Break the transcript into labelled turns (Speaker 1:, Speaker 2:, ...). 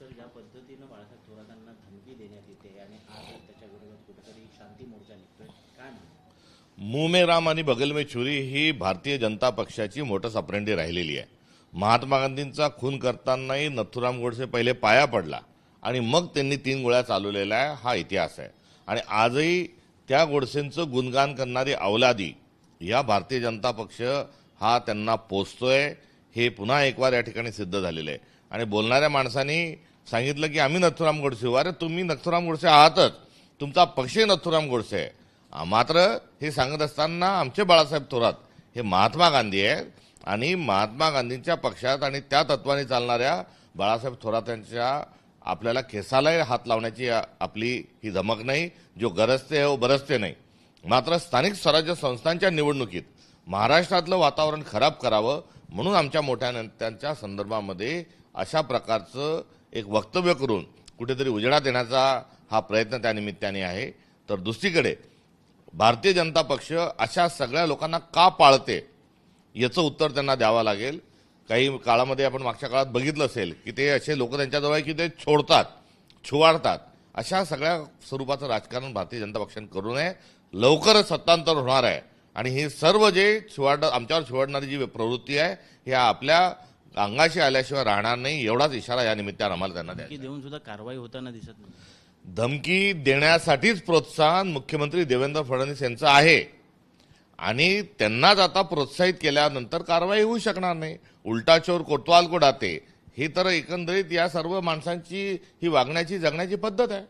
Speaker 1: Sir ज्या पद्धतीनं बाळासाहेब थोरातांना धमकी देण्यात येते आणि आज त्याच्या विरोधात कुठेतरी शांती मोर्चा निघतोय काय
Speaker 2: मुंह में राम आणि बगल में छुरी ही भारतीय जनता पक्षाची मोठं सप्रेंडी राहिलेली आहे. महात्मा गांधींचा खून करतानाही नथुराम गोडसे पहिले पाया पडला आणि मग त्यांनी तीन गोळ्या चालवलेल्या आहे हा इतिहास आहे. आणि आजही त्या गोडसेंचं गुणगान करणारी अवलादी या भारतीय जनता पक्ष हा त्यांना पोचतोय हे पुन्हा एक वार या ठिकाणी सिद्ध झालेलं आहे. आणि बोलणाऱ्या माणसांनी सांगितलं की आम्ही नथुराम गोडसे. हो, अरे तुम्ही नथुराम गोडसे आहातच. तुमचा पक्षही नथुराम गोडसे आहे. मात्र हे सांगत असताना आमचे बाळासाहेब थोरात हे महात्मा गांधी आहेत आणि महात्मा गांधींच्या पक्षात आणि त्या तत्वाने चालणाऱ्या बाळासाहेब थोरात यांच्या आपल्याला केसालाही हात लावण्याची आपली ही धमक नाही जो गरजते हो बरसते नाही. मात्र स्थानिक स्वराज्य संस्थांच्या निवडणुकीत महाराष्ट्रातलं वातावरण खराब करावं म्हणून आमच्या मोठ्या नेत्यांच्या संदर्भामध्ये अशा प्रकारचं एक वक्तव्य करून कुठेतरी उजेडा देण्याचा हा प्रयत्न त्या निमित्ताने आहे. तर दुसरीकडे भारतीय जनता पक्ष अशा सगळ्या लोकांना का पाळते याचं उत्तर त्यांना द्यावं लागेल. काही काळामध्ये आपण मागच्या काळात बघितलं असेल की ते असे लोक त्यांच्याजवळ आहे की ते छोडतात छुवाडतात. अशा सगळ्या स्वरूपाचं राजकारण भारतीय जनता पक्षाने करू नये. लवकरच सत्तांतर होणार आहे. आणि हे सर्व जे शिवाड आमच्यावर शिवाडणारी जी प्रवृत्ती आहे हे आपल्या अंगाशी आल्याशिवाय राहणार नाही एवढाच इशारा या निमित्तानं आम्हाला त्यांना
Speaker 1: की देऊन सुद्धा कारवाई होताना दिसत नाही.
Speaker 2: धमकी देण्यासाठीच प्रोत्साहन मुख्यमंत्री देवेंद्र फडणवीस यांचं आहे. आणि त्यांनाच आता प्रोत्साहित केल्यानंतर कारवाई होऊ शकणार नाही. उलटा चोर कोतवाल को डाते ही तर एकंदरीत या सर्व माणसांची ही वागण्याची जगण्याची पद्धत आहे.